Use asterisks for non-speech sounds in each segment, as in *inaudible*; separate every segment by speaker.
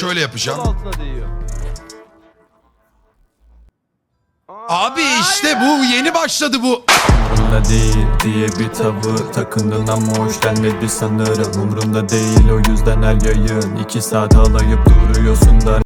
Speaker 1: Şöyle
Speaker 2: altına değiyor.
Speaker 1: Abi işte bu yeni başladı bu.
Speaker 3: Umrumda değil diye bir tavır takındın ama hoş gelmedi sanırım Umrumda değil o yüzden her yayın iki saat alayıp duruyorsun da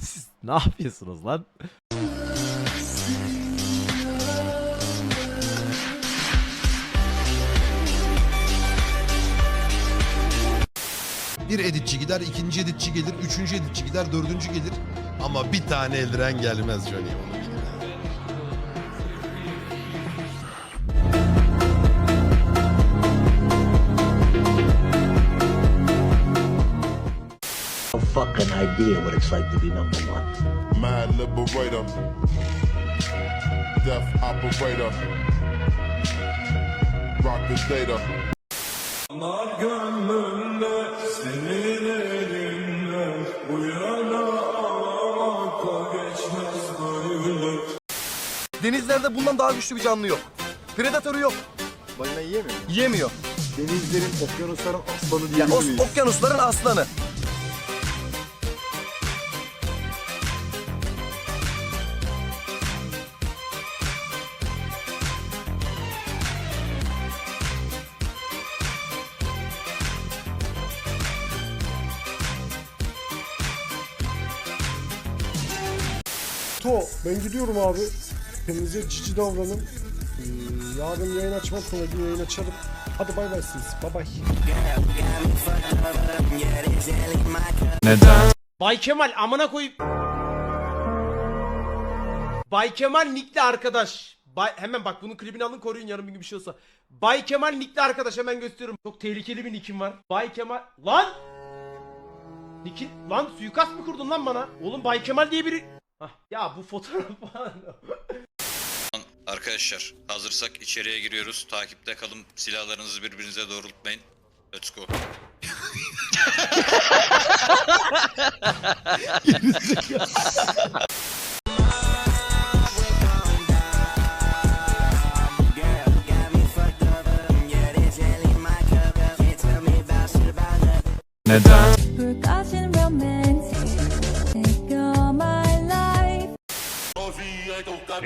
Speaker 2: Siz ne yapıyorsunuz lan?
Speaker 1: Bir editçi gider, ikinci editçi gelir, üçüncü editçi gider, dördüncü gelir. Ama bir tane eldiren gelmez Johnny onu bilin.
Speaker 4: no fucking idea what it's like to be number one.
Speaker 5: Mad Liberator, Death Operator, Rock the Data.
Speaker 6: Denizlerde bundan daha güçlü bir canlı yok. Predatörü yok.
Speaker 7: Balina yiyemiyor mu?
Speaker 6: Yiyemiyor.
Speaker 7: Denizlerin, okyanusların aslanı
Speaker 6: Yani
Speaker 7: diyebilir
Speaker 6: o,
Speaker 7: miyiz?
Speaker 6: okyanusların aslanı.
Speaker 8: To ben gidiyorum abi. Kendinize cici davranın. Ee, yarın yayın açmak sonra bir yayın açarım. Hadi bay bay siz. Bay bay.
Speaker 3: neden?
Speaker 2: Bay Kemal amına koyayım. Bay Kemal Nickli arkadaş. Bay, hemen bak bunun klibini alın koruyun yarın bir gün bir şey olsa. Bay Kemal Nickli arkadaş hemen gösteriyorum. Çok tehlikeli bir nickim var. Bay Kemal... Lan! Nick'in... Lan suikast mı kurdun lan bana? Oğlum Bay Kemal diye biri... Hah, ya bu fotoğraf *laughs* falan...
Speaker 9: Arkadaşlar hazırsak içeriye giriyoruz. Takipte kalın. Silahlarınızı birbirinize doğrultmayın. Let's go.
Speaker 3: Neden?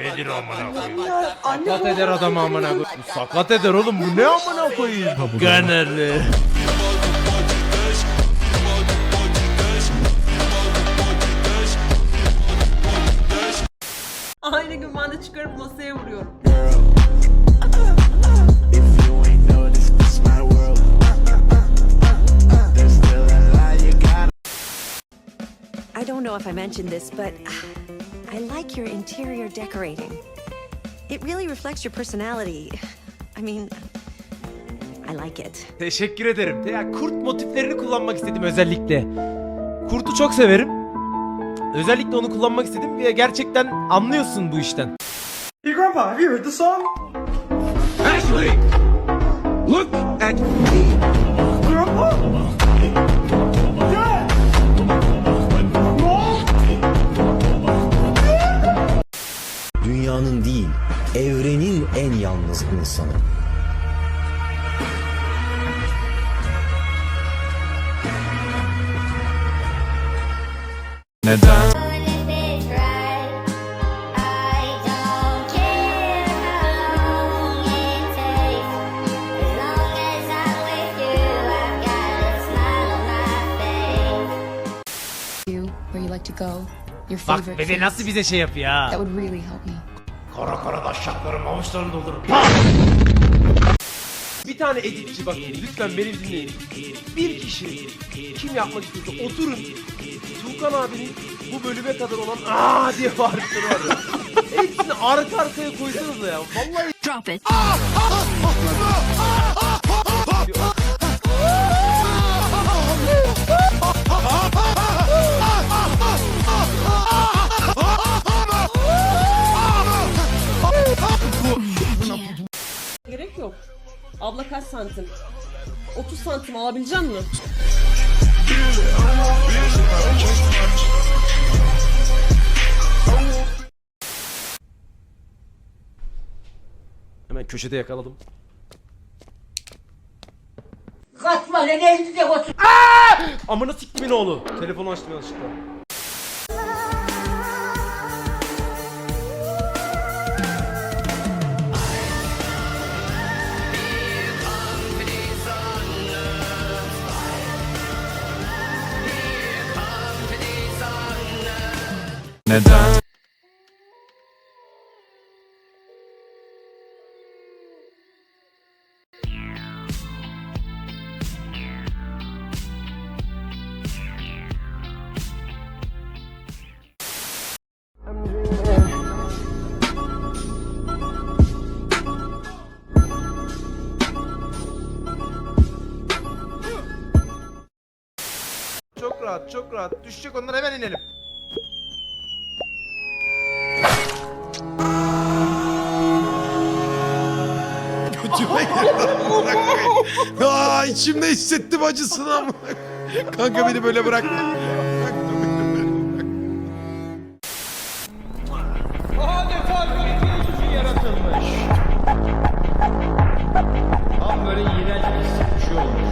Speaker 2: Nedir amına koyayım? Sakat eder adam amına koyayım. Bu Sakat eder oğlum bu ne amına koyayım? Ganerli.
Speaker 10: Aynı gün ben de çıkarıp masaya vuruyorum.
Speaker 11: I don't know if I mentioned this, but I like your interior decorating. It really reflects your personality. I mean, I like it.
Speaker 2: Teşekkür ederim. Ya kurt motiflerini kullanmak istedim özellikle. Kurtu çok severim. Özellikle onu kullanmak istedim ve gerçekten anlıyorsun bu işten.
Speaker 4: Dünyanın en yalnız insanı.
Speaker 3: Neden?
Speaker 10: You, where you like to go. Your
Speaker 2: Bak
Speaker 10: favorite
Speaker 2: bebe nasıl bize şey yapıyor ha.
Speaker 10: That would really help me.
Speaker 2: Kara kara daşşaklarım avuçlarını doldururum. Bir tane editçi bakın lütfen beni dinleyin. Bir kişi kim yapmak istiyorsa oturun. Tuğkan abinin bu bölüme kadar olan aa diye bağırışları var ya. *laughs* Hepsini arka arkaya koysanız ya. Vallahi
Speaker 10: Drop it.
Speaker 11: Abla kaç santim? 30 santim alabilecek mi?
Speaker 2: Hemen köşede yakaladım.
Speaker 11: Kaçma
Speaker 2: Amına siktimin oğlu. Telefonu açtım yanlışlıkla.
Speaker 12: Neden?
Speaker 2: Çok rahat, çok rahat. Düşecek onlar hemen inelim.
Speaker 1: Aa içimde hissettim acısını ama. Kanka beni böyle bırakma.
Speaker 2: Adeta bir için yaratılmış. Tam böyle iğrenç bir şey olmuş.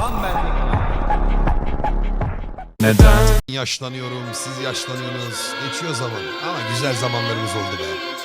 Speaker 2: Tam benlik.
Speaker 12: Neden?
Speaker 1: Yaşlanıyorum, siz yaşlanıyorsunuz. Geçiyor zaman. Ama güzel zamanlarımız oldu be.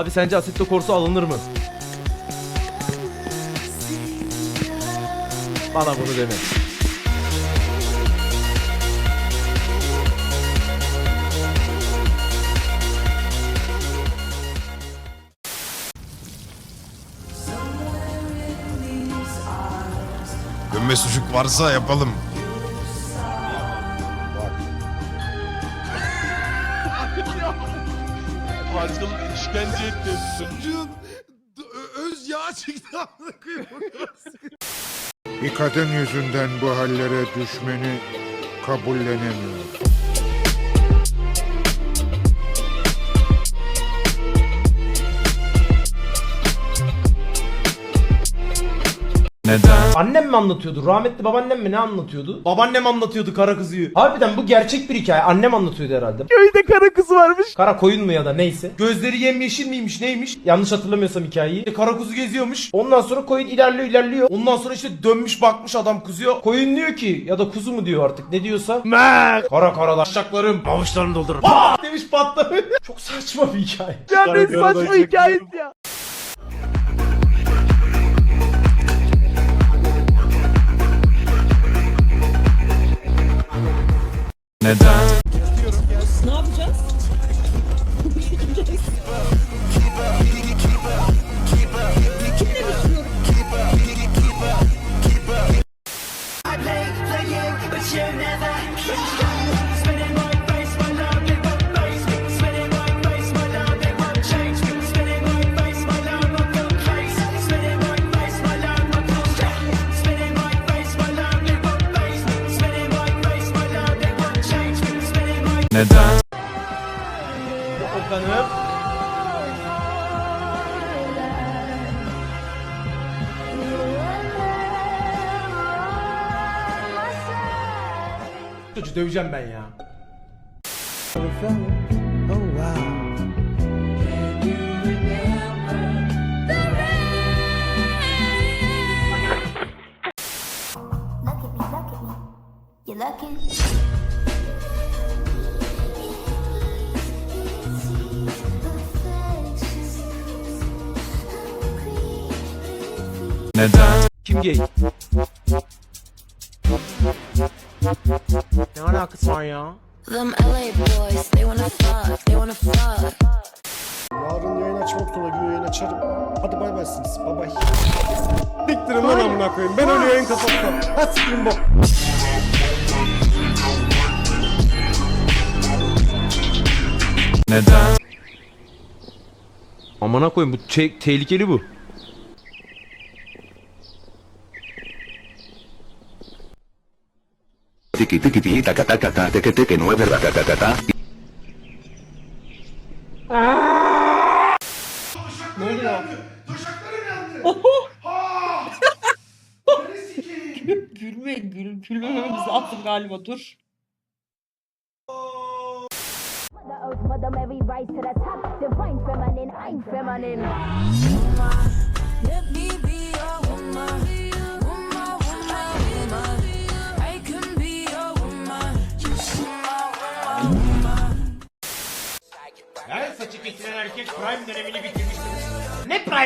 Speaker 2: Abi sence Assetto Corsa alınır mı? Bana bunu deme.
Speaker 1: Dönme sucuk varsa yapalım. Sucuğun öz yağı çıktı amına koyayım.
Speaker 13: Bir kadın yüzünden bu hallere düşmeni kabullenemiyorum.
Speaker 12: Neden?
Speaker 2: Annem mi anlatıyordu? Rahmetli babaannem mi ne anlatıyordu? Babaannem anlatıyordu kara kızıyı. Harbiden bu gerçek bir hikaye. Annem anlatıyordu herhalde. Köyde kara kız varmış. Kara koyun mu ya da neyse. Gözleri yemyeşil miymiş neymiş? Yanlış hatırlamıyorsam hikayeyi. İşte kara kuzu geziyormuş. Ondan sonra koyun ilerliyor ilerliyor. Ondan sonra işte dönmüş bakmış adam kızıyor. Koyun diyor ki ya da kuzu mu diyor artık ne diyorsa. Mek. Kara kara taşacaklarım. Avuçlarını doldurup. Aa! demiş patlamış. Çok saçma bir hikaye. Ya ne saçma hikayesi ya.
Speaker 12: Neden?
Speaker 2: Döveceğim ben ya.
Speaker 12: Neden?
Speaker 2: Kim gay? Ne alakası var ya?
Speaker 14: Them LA boys, they wanna fuck, they wanna fuck.
Speaker 8: Yarın yayın açmak sonra gün yayın açarım. Hadi bay baysınız. Bay bay. Siktirin lan amına koyayım. Ben öyle yayın kapattım. Ha siktirin bok.
Speaker 12: Neden?
Speaker 2: Amına koyayım bu tehlikeli bu.
Speaker 4: Tiki tiki tiki taca taca ta teque teque nueve taca taca ta.
Speaker 2: Ne oluyor?
Speaker 15: Gülme, gül, gülmememiz lazım galiba dur.
Speaker 14: Mother Mary rise to the top. Divine feminine, I'm feminine. Let me be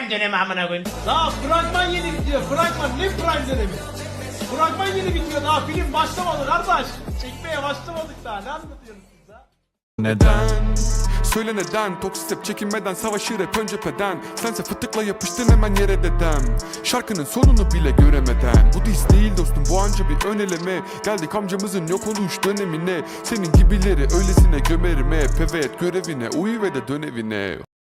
Speaker 2: prime dönemi amına koyayım? Daha fragman yeni bitiyor. Fragman ne prime dönemi? Fragman yeni bitiyor. Daha film başlamadı kardeş. Çekmeye başlamadık daha. Ne anlatıyorsunuz siz ha?
Speaker 12: Neden? Söyle neden Toksik hep çekinmeden savaşır hep ön cepheden Sense fıtıkla yapıştın hemen yere dedem Şarkının sonunu bile göremeden Bu diz değil dostum bu anca bir ön eleme Geldik amcamızın yok oluş dönemine Senin gibileri öylesine gömerim hep Evet görevine uyu ve de dön evine